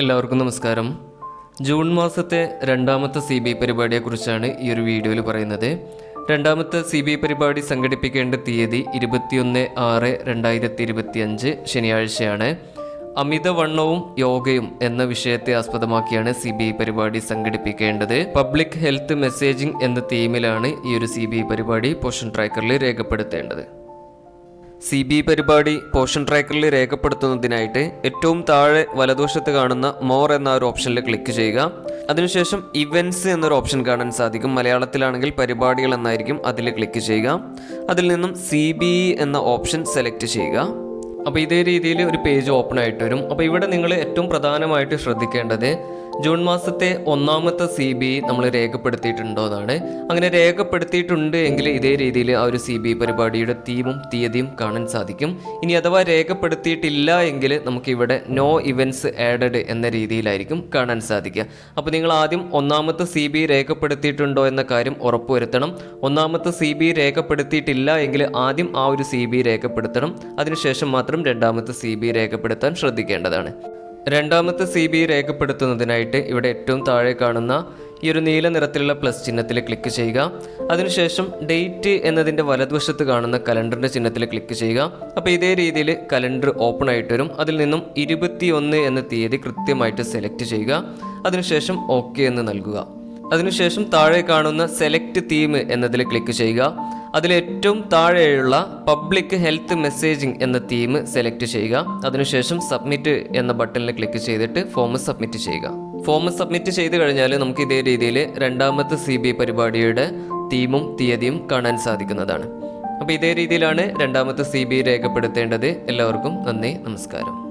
എല്ലാവർക്കും നമസ്കാരം. ജൂൺ മാസത്തെ രണ്ടാമത്തെ സി ബി പരിപാടിയെക്കുറിച്ചാണ് ഈ ഒരു വീഡിയോയിൽ പറയുന്നത്. രണ്ടാമത്തെ സി ബി പരിപാടി സംഘടിപ്പിക്കേണ്ട തീയതി ഇരുപത്തിയൊന്ന് ആറ് രണ്ടായിരത്തി ഇരുപത്തിയഞ്ച് ശനിയാഴ്ചയാണ് അമിതവണ്ണവും യോഗയും എന്ന വിഷയത്തെ ആസ്പദമാക്കിയാണ് സി ബി ഐ പരിപാടി സംഘടിപ്പിക്കേണ്ടത്. പബ്ലിക് ഹെൽത്ത് മെസ്സേജിംഗ് എന്ന തീമിലാണ് ഈ ഒരു സി ബി ഐ പരിപാടി പോഷൻ ട്രാക്കറിൽ രേഖപ്പെടുത്തേണ്ടത്. സി ബി പരിപാടി പോഷൻ ട്രാക്കറിൽ രേഖപ്പെടുത്തുന്നതിനായിട്ട് ഏറ്റവും താഴെ വലതുവശത്ത് കാണുന്ന മോർ എന്ന ഒരു ഓപ്ഷനിൽ ക്ലിക്ക് ചെയ്യുക. അതിനുശേഷം ഇവന്റ്സ് എന്നൊരു ഓപ്ഷൻ കാണാൻ സാധിക്കും. മലയാളത്തിലാണെങ്കിൽ പരിപാടികൾ എന്നായിരിക്കും അതിൽ ക്ലിക്ക് ചെയ്യുക. അതിൽ നിന്നും സി ബി എന്ന ഓപ്ഷൻ സെലക്ട് ചെയ്യുക. അപ്പോൾ ഇതേ രീതിയിൽ ഒരു പേജ് ഓപ്പൺ ആയിട്ട് വരും. അപ്പോൾ ഇവിടെ നിങ്ങൾ ഏറ്റവും പ്രധാനമായിട്ട് ശ്രദ്ധിക്കേണ്ടത് ജൂൺ മാസത്തെ ഒന്നാമത്തെ സി ബി നമ്മൾ രേഖപ്പെടുത്തിയിട്ടുണ്ടോ എന്നാണ് അങ്ങനെ രേഖപ്പെടുത്തിയിട്ടുണ്ട് എങ്കിൽ ഇതേ രീതിയിൽ ആ ഒരു സി ബി പരിപാടിയുടെ തീമും തീയതിയും കാണാൻ സാധിക്കും. ഇനി അഥവാ രേഖപ്പെടുത്തിയിട്ടില്ല എങ്കിൽ നമുക്കിവിടെ നോ ഇവന്റ്സ് ആഡഡ് എന്ന രീതിയിലായിരിക്കും കാണാൻ സാധിക്കുക. അപ്പോൾ നിങ്ങൾ ആദ്യം ഒന്നാമത്തെ സി ബി രേഖപ്പെടുത്തിയിട്ടുണ്ടോ എന്ന കാര്യം ഉറപ്പുവരുത്തണം. ഒന്നാമത്തെ സി ബി രേഖപ്പെടുത്തിയിട്ടില്ല എങ്കിൽ ആദ്യം ആ ഒരു സി ബി രേഖപ്പെടുത്തണം. അതിനുശേഷം മാത്രം രണ്ടാമത്തെ സി ബി രേഖപ്പെടുത്താൻ ശ്രദ്ധിക്കേണ്ടതാണ്. രണ്ടാമത്തെ സി ബി രേഖപ്പെടുത്തുന്നതിനായിട്ട് ഇവിടെ ഏറ്റവും താഴെ കാണുന്ന ഈ ഒരു നീല നിറത്തിലുള്ള പ്ലസ് ചിഹ്നത്തിൽ ക്ലിക്ക് ചെയ്യുക. അതിനുശേഷം ഡേറ്റ് എന്നതിന്റെ വലതുവശത്ത് കാണുന്ന കലണ്ടറിന്റെ ചിഹ്നത്തിൽ ക്ലിക്ക് ചെയ്യുക. അപ്പോൾ ഇതേ രീതിയിൽ കലണ്ടർ ഓപ്പൺ ആയിട്ട് വരും. അതിൽ നിന്നും ഇരുപത്തിയൊന്ന് എന്ന തീയതി കൃത്യമായിട്ട് സെലക്ട് ചെയ്യുക. അതിനുശേഷം ഓക്കെ എന്ന് നൽകുക. അതിനുശേഷം താഴെ കാണുന്ന സെലക്ട് തീം എന്നതിൽ ക്ലിക്ക് ചെയ്യുക. അതിൽ ഏറ്റവും താഴെയുള്ള പബ്ലിക് ഹെൽത്ത് മെസ്സേജിംഗ് എന്ന തീം സെലക്ട് ചെയ്യുക. അതിനുശേഷം സബ്മിറ്റ് എന്ന ബട്ടണിൽ ക്ലിക്ക് ചെയ്തിട്ട് ഫോം സബ്മിറ്റ് ചെയ്യുക. ഫോം സബ്മിറ്റ് ചെയ്ത് കഴിഞ്ഞാൽ നമുക്ക് ഇതേ രീതിയിൽ രണ്ടാമത്തെ സി ബി പരിപാടിയുടെ തീമും തീയതിയും കാണാൻ സാധിക്കുന്നതാണ്. അപ്പോൾ ഇതേ രീതിയിലാണ് രണ്ടാമത്തെ സി ബി രേഖപ്പെടുത്തേണ്ടത്. എല്ലാവർക്കും നന്ദി നമസ്കാരം.